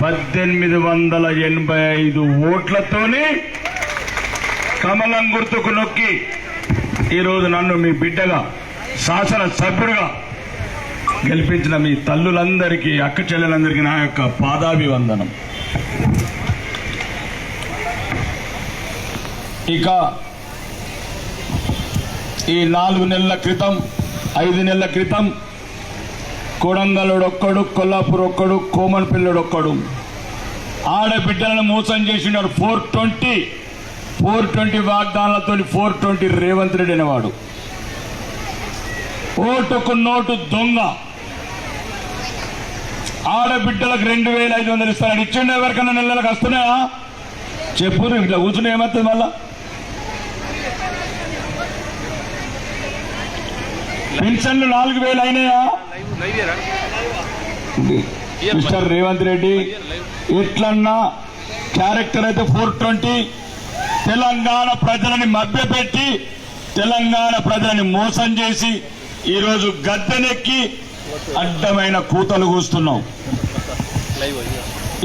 పద్దెనిమిది వందల ఎనభై ఐదు ఓట్లతోనే కమలం గుర్తుకు నొక్కి ఈరోజు నన్ను మీ బిడ్డగా శాసనసభ్యుడిగా గెలిపించిన మీ తల్లులందరికీ అక్క చెల్లెలందరికీ నా యొక్క పాదాభివందనం. ఇక ఈ నాలుగు నెలల క్రితం ఐదు నెలల క్రితం కొడంగలుడు ఒక్కడు కొల్లాపూర్ ఒక్కడు కోమన్పల్లిడు ఒక్కడు ఆడబిడ్డలను మోసం చేసినారు ఫోర్ ట్వంటీ. ఫోర్ ట్వంటీ వాగ్దానాలతో ఫోర్ ట్వంటీ రేవంత్ రెడ్డి అనేవాడు. ఓటుకు నోటు దొంగ. ఆడబిడ్డలకు రెండు వేల ఐదు వందలు ఇస్తాడు ఇచ్చిండే ఎవరికన్నా నెలలకు వస్తున్నాయా? చెప్పు ఇట్లా కూర్చుని ఏమవుతుంది మళ్ళా? పెన్షన్లు నాలుగు వేలు అయినాయా? మిస్టర్ రేవంత్ రెడ్డి ఎట్లన్నా క్యారెక్టర్ అయితే ఫోర్ ట్వంటీ తెలంగాణ ప్రజలని మభ్యపెట్టి తెలంగాణ ప్రజలని మోసం చేసి ఈరోజు గద్దెనెక్కి అడ్డమైన కూతలు కూస్తున్నావు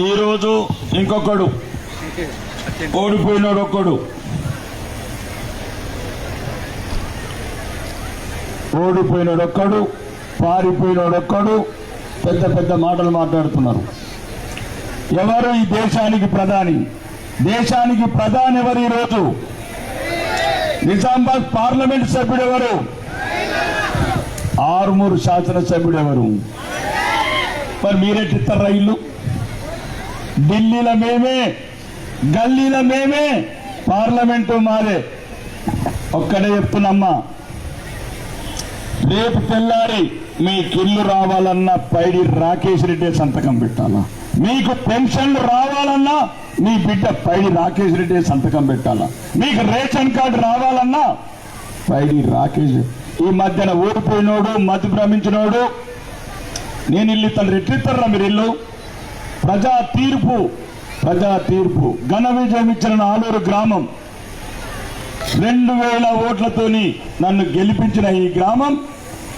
ఈరోజు ఇంకొకడు ఓడిపోయినోడు ఒక్కడు. ఓడిపోయినోడు ఒక్కడు పారిపోయినోడు ఒక్కడు. పెద్ద పెద్ద మాటలు మాట్లాడుతున్నారు. ఎవరు ఈ దేశానికి ప్రధాని? దేశానికి ప్రధాని ఎవరు ఈరోజు నిజామాబాద్ పార్లమెంట్ సభ్యుడు ఎవరు? ఆరుమూరు శాసనసభ్యుడు ఎవరు? మరి మీరెట్టిస్తారు రైళ్ళు ఢిల్లీలో మేమే గల్లీలో మేమే పార్లమెంటు మాదే. ఒక్కడే చెప్తున్నమ్మా రేపు తెల్లారి మీకు ఇల్లు రావాలన్నా పైడి రాకేష్ రెడ్డి సంతకం పెట్టాలా? మీకు పెన్షన్లు రావాలన్నా మీ బిడ్డ పైడి రాకేష్ రెడ్డి సంతకం పెట్టాలా? మీకు రేషన్ కార్డు రావాలన్నా పైడి రాకేష్ ఈ మధ్యన ఓడిపోయినోడు మతి భ్రమించినోడు. నేను ఇల్లు ఇస్తాను రెట్టిస్తారా మీరు ఇల్లు. ప్రజా తీర్పు ప్రజా తీర్పు. ఘన విజయం ఇచ్చిన ఆలూరు గ్రామం. రెండు వేల ఓట్లతోని నన్ను గెలిపించిన ఈ గ్రామం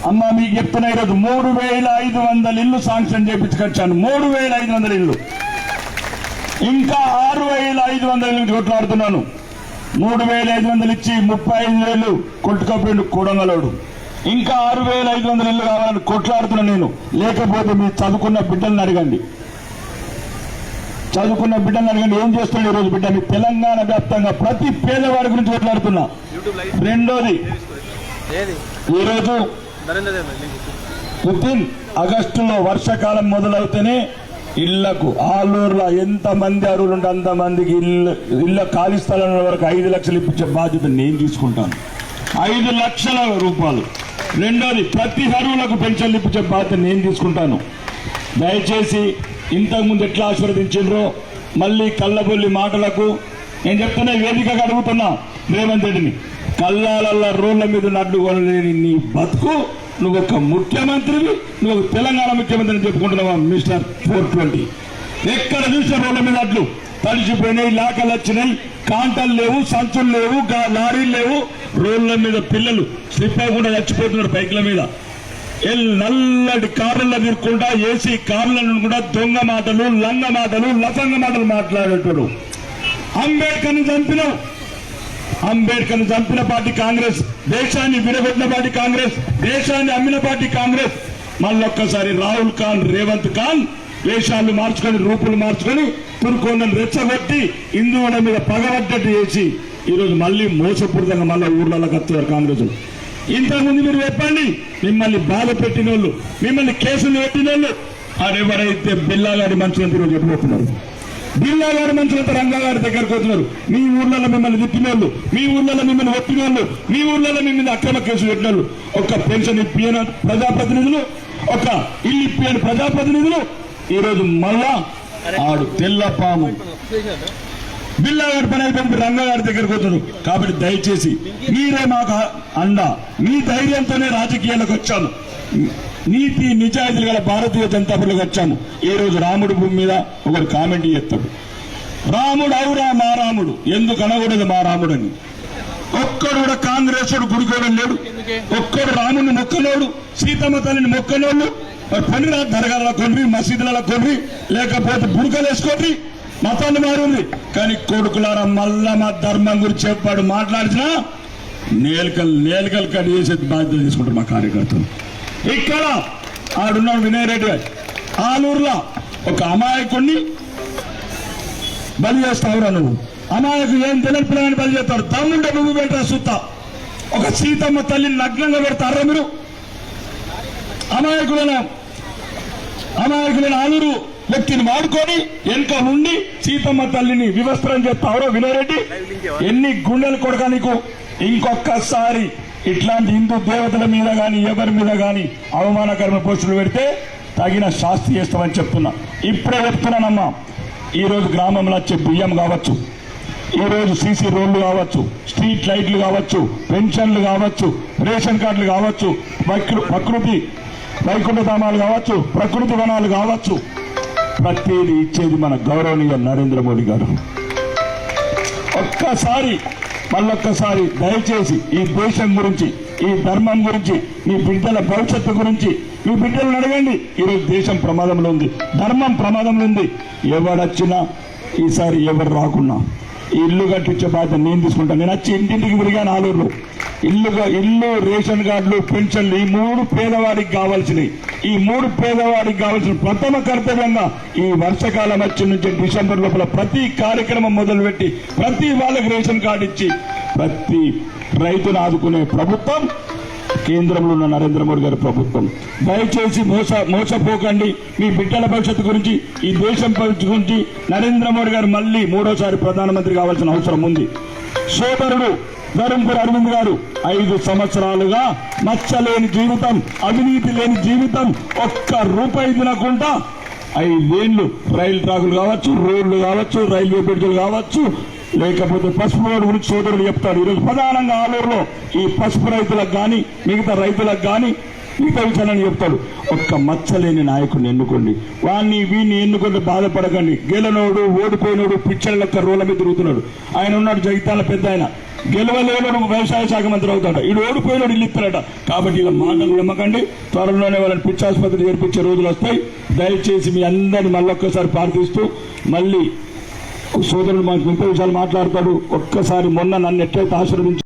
అమ్మ మీకు చెప్తున్నా ఈరోజు మూడు వేల ఐదు వందల ఇల్లు శాంక్షన్ చేపించుకొచ్చాను. మూడు వేల ఐదు వందల ఇల్లు. ఇంకా ఆరు వేల ఐదు వందల ఇల్లు కొట్లాడుతున్నాను. మూడు వేల ఐదు వందలు ఇచ్చి ముప్పై ఐదు వేలు కొట్టుకోపోయిండు కూడంగలోడు. ఇంకా ఆరు వేల ఐదు వందల ఇల్లు కావాలని కొట్లాడుతున్నా నేను. లేకపోతే మీరు చదువుకున్న బిడ్డల్ని అడగండి. చదువుకున్న బిడ్డల్ని అడగండి. ఏం చేస్తున్నాడు ఈరోజు బిడ్డ? మీ తెలంగాణ వ్యాప్తంగా ప్రతి పేదవాడి గురించి కొట్లాడుతున్నా. రెండోది ఈరోజు నరేంద్ర ఆగస్టులో వర్షాకాలం మొదలవుతేనే ఇళ్ళకు ఆలూరులో ఎంత మంది అరువులు ఉంటే అంతమందికి ఇల్లు ఇళ్ళ ఖాళీ స్థలం వరకు ఐదు లక్షలు ఇప్పించే బాధ్యత నేను తీసుకుంటాను. ఐదు లక్షల రూపాయలు. రెండోది ప్రతి అరువులకు పెన్షన్లు ఇప్పించే బాధ్యత నేను తీసుకుంటాను. దయచేసి ఇంతకుముందు ఎట్లా ఆశీర్వదించిండ్రో మళ్ళీ కళ్ళబొల్లి మాటలకు నేను చెప్తున్నా వేదికగా అడుగుతున్నా రేవంత్ రెడ్డిని. కళ్ళాలల్ల రోడ్ల మీద నడ్డుకోలేని నీ బతుకు. నువ్వు ఒక ముఖ్యమంత్రివి నువ్వు ఒక తెలంగాణ ముఖ్యమంత్రిని చెప్పుకుంటున్నావా మిస్టర్ ఫోర్ ట్వంటీ? ఎక్కడ చూసిన రోడ్ల మీద అడ్లు. తడిచిపోయినాయి లాకలు వచ్చినాయి కాంటలు లేవు సంచులు లేవు గా- లారీలు లేవు. రోడ్ల మీద పిల్లలు స్లిప్ అవ్వకుండా చచ్చిపోతున్నారు బైక్ల మీద. నల్లటి కార్లలో తిరుక్కుంటా ఏసీ కార్లను కూడా దొంగ మాటలు లంగ మాటలు లసంగ మాటలు మాట్లాడేటోడు. అంబేద్కర్ని చంపినావు. అంబేద్కర్ చంపిన పార్టీ కాంగ్రెస్ దేశాన్ని విడగొట్టిన పార్టీ కాంగ్రెస్ దేశాన్ని అమ్మిన పార్టీ కాంగ్రెస్. మళ్ళొక్కసారి రాహుల్ ఖాన్ రేవంత్ ఖాన్ వేషాలు మార్చుకొని రూపులు మార్చుకొని తురుకోండను రెచ్చగొట్టి హిందువుల మీద పగబడ్డట్టు చేసి ఈరోజు మళ్ళీ మోసపూరితంగా మళ్ళీ ఊర్లలో వస్తున్నారు కాంగ్రెస్ ఇంతకుముందు మీరు చెప్పండి మిమ్మల్ని బాధ పెట్టిన వాళ్ళు మిమ్మల్ని కేసులు పెట్టిన వాళ్ళు ఆడెవరైతే బిల్లా గారి మంత్రులంతా ఈరోజు చెప్పబోతున్నారు బిల్లా గారి మంత్రులంతా రంగా గారి దగ్గరకు వస్తున్నారు మీ ఊర్లలో మిమ్మల్ని తిప్పిన వాళ్ళు మీ ఊర్లలో మిమ్మల్ని ఒప్పిన వాళ్ళు మీ ఊర్లలో మీ మీద అక్రమ కేసులు పెట్టిన వాళ్ళు ఒక పెన్షన్ ఇప్పిన ప్రజాప్రతినిధులు ఒక ఇల్లు ఇప్పిన ప్రజాప్రతినిధులు ఈరోజు మళ్ళా ఆడు తెల్లపాము. బిల్లా గారి పని అయిపోయింది రంగా గారి దగ్గరకు వస్తున్నారు కాబట్టి దయచేసి మీరే మాకు అండ. మీ ధైర్యంతోనే రాజకీయాలకు వచ్చాము. నీతి నిజాయితీలు గల భారతీయ జనతా పార్టీకి వచ్చాము. ఈ రోజు రాముడి భూమి మీద ఒకరు కామెంట్ చేస్తాడు. రాముడు అవురా మా రాముడు. ఎందుకు అనకూడదు మా రాముడని ఒక్కడు కూడా కాంగ్రెస్ గుడికోవడం లేడు. ఒక్కడు రాముడిని మొక్కనోడు సీతమ్మ తల్లిని మొక్కనోళ్ళు మరి పండిన దర్గాలలో కొన్రి మసీదులలో కొన్రి లేకపోతే బుడకలు వేసుకోండి మతాన్ని మారింది. కానీ కొడుకులారా మళ్ళా మా ధర్మం గురించి చెప్పాడు మాట్లాడినా నేలకల్ నేలికలు కట్ చేసే బాధ్యత తీసుకుంటారు మా కార్యకర్తలు. ఇక్కడ ఆడున్నాడు వినయ్ రెడ్డి ఆలూరులో ఒక అమాయకుడిని బలి చేస్తావురా నువ్వు. అమాయకు ఏం తెలియని పిల్లగాని బలి చేస్తాడు. తమ్ముంటే నువ్వు పెట్టా సుత్త. ఒక సీతమ్మ తల్లిని నగ్నంగా పెడతారా మీరు? అమాయకులైన అమాయకులైన ఆలురు వ్యక్తిని వాడుకొని వెనుక నుండి సీతమ్మ తల్లిని వివస్త్రం చేస్తావురా వినయరెడ్డి ఎన్ని గుండెలు కొడక నీకు ఇంకొకసారి ఇట్లాంటి హిందూ దేవతల మీద కానీ ఎవరి మీద కానీ అవమానకరమైన పోస్టులు పెడితే తగిన శాస్తి చేస్తామని చెప్తున్నా. ఇప్పుడే చెప్తున్నానమ్మా. ఈరోజు గ్రామంలో వచ్చే బియ్యం కావచ్చు ఈరోజు సీసీ రోడ్లు కావచ్చు స్ట్రీట్ లైట్లు కావచ్చు పెన్షన్లు కావచ్చు రేషన్ కార్డులు కావచ్చు ప్రకృతి వైకుంఠధామాలు కావచ్చు ప్రకృతి వనాలు కావచ్చు. ప్రతిదీ ఇచ్చేది మన గౌరవనీయ నరేంద్ర మోడీ గారు. ఒక్కసారి మళ్ళొక్కసారి దయచేసి ఈ దేశం గురించి ఈ ధర్మం గురించి మీ బిడ్డల భవిష్యత్తు గురించి మీ బిడ్డలను అడగండి. ఈరోజు దేశం ప్రమాదంలో ఉంది. ధర్మం ప్రమాదంలో ఉంది. ఎవడొచ్చినా ఈసారి ఎవరు రాకున్నా. ఈ ఇల్లు కట్టించే బాధ్యత నేను తీసుకుంటాను నేను వచ్చి ఇంటింటికి విరిగాను ఆలూరులో. ఇల్లుగా ఇల్లు రేషన్ కార్డులు పెన్షన్లు ఈ మూడు పేదవాడికి కావాల్సినవి. ఈ మూడు పేదవాడికి కావాల్సిన ప్రథమ కర్తవ్యంగా ఈ వర్షకాలం వచ్చి నుంచి డిసెంబర్ లోపల ప్రతి కార్యక్రమం మొదలుపెట్టి ప్రతి వాళ్ళకి రేషన్ కార్డు ఇచ్చి ప్రతి రైతును ఆదుకునే ప్రభుత్వం కేంద్రంలో ఉన్న నరేంద్ర మోడీ గారి ప్రభుత్వం. దయచేసి మోస మోసపోకండి. మీ బిడ్డల భవిష్యత్తు గురించి ఈ దేశం గురించి నరేంద్ర మోడీ గారు మళ్ళీ మూడోసారి ప్రధానమంత్రి కావాల్సిన అవసరం ఉంది. సోదరుడు ధరంపూర్ అరవింద్ గారు ఐదు సంవత్సరాలుగా మచ్చలేని జీవితం అవినీతి లేని జీవితం ఒక్క రూపాయి తినకుండా ఐదేళ్ళు రైలు ట్రాకులు కావచ్చు రోడ్లు కావచ్చు రైల్వే బ్రిడ్జ్లు కావచ్చు లేకపోతే పసుపు రోడ్డు గురించి సోదరులు చెప్తాడు ఈరోజు ప్రధానంగా ఆలూరులో ఈ పసుపు రైతులకు కానీ మిగతా రైతులకు కానీ మిగతా విషయాలని చెప్తాడు. ఒక్క మచ్చలేని నాయకుడిని ఎన్నుకోండి. వాడిని వీడిని ఎన్నుకుంటే బాధపడకండి. గెలనోడు ఓడిపోయినోడు పిచ్చల యొక్క రోడ్ల మీద తిరుగుతున్నాడు. ఆయన ఉన్నాడు జగితాల పెద్ద ఆయన. గెలవలేనోడు వ్యవసాయ శాఖ మంత్రి అవుతాడు. ఈడు ఓడిపోయినోడు ఇల్లు ఇస్తాడట కాబట్టి ఇలా మాటలు నమ్మకండి. త్వరలోనే వాళ్ళని పిచ్చాసుపత్రి చేర్పించే రోజులు వస్తాయి. దయచేసి మీ అందరిని మళ్ళొక్కసారి ప్రార్థిస్తూ మళ్ళీ సోదరుడు మాకు ఇంకో విషయాలు మాట్లాడతాడు. ఒక్కసారి మొన్న నన్ను ఎట్లయితే ఆశ్రమించి